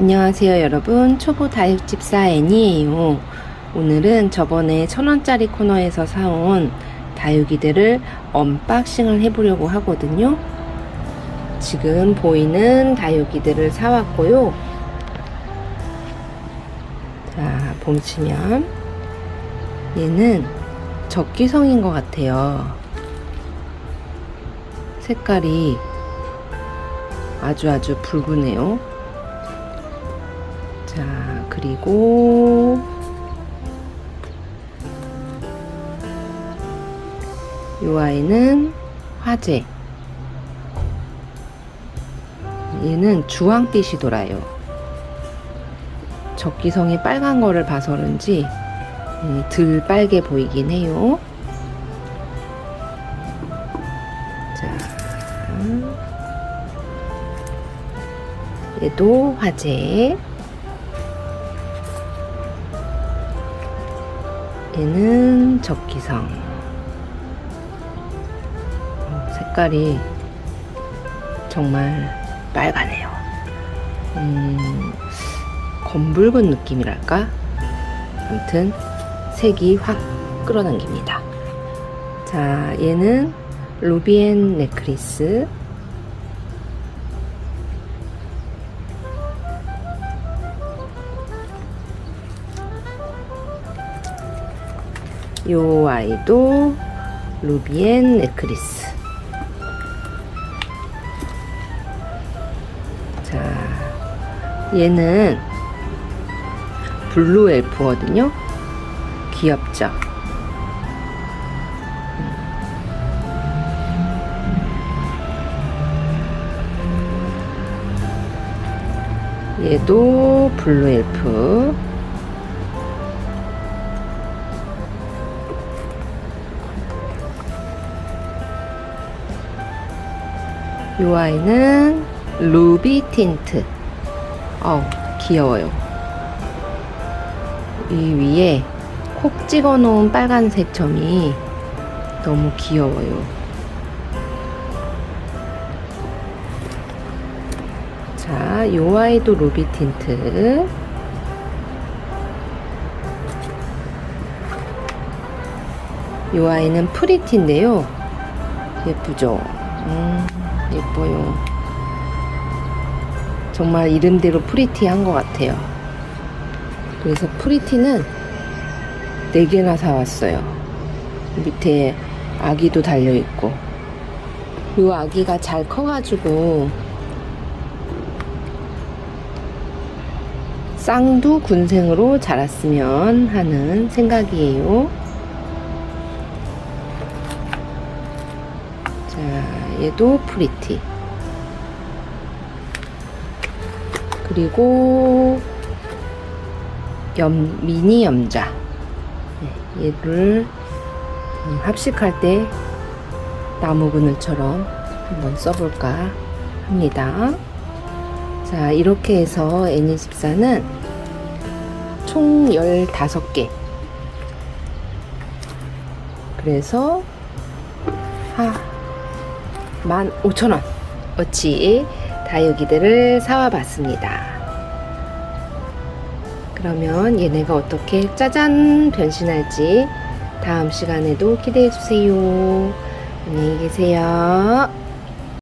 안녕하세요 여러분. 초보 다육집사 애니에요. 오늘은 저번에 천원짜리 코너에서 사온 다육이들을 언박싱을 해보려고 하거든요. 지금 보이는 다육이들을 사왔고요. 자 보시면 얘는 적기성인 것 같아요. 색깔이 아주 아주 붉으네요 자, 그리고 이 아이는 화재. 얘는 주황빛이 돌아요. 적기성이 빨간 거를 봐서 그런지 음, 덜 빨개 보이긴 해요. 자, 얘도 화재. 얘는 적기성. 어, 색깔이 정말 빨가네요. 음, 검붉은 느낌이랄까? 아무튼 색이 확 끌어당깁니다. 자, 얘는 루비엔 네크리스. 요 아이도 루비엔 네크리스. 자, 얘는 블루 엘프거든요. 귀엽죠? 얘도 블루 엘프. 이 아이는 루비 틴트. 어, 귀여워요. 이 위에 콕 찍어 놓은 빨간색 점이 너무 귀여워요. 자, 이 아이도 루비 틴트. 이 아이는 프리티인데요. 예쁘죠? 음. 예뻐요. 정말 이름대로 프리티한 것 같아요. 그래서 프리티는 4개나 사왔어요. 밑에 아기도 달려있고. 이 아기가 잘 커가지고 쌍두 군생으로 자랐으면 하는 생각이에요. 얘도 프리티. 그리고 염, 미니 염자. 네, 얘를 음, 합식할 때 나무 그늘처럼 한번 써볼까 합니다. 자, 이렇게 해서 애니14는 총 15개. 그래서, 아, 15,000원 어치 다육이들을 사와 봤습니다. 그러면 얘네가 어떻게 짜잔 변신할지 다음 시간에도 기대해 주세요. 안녕히 계세요.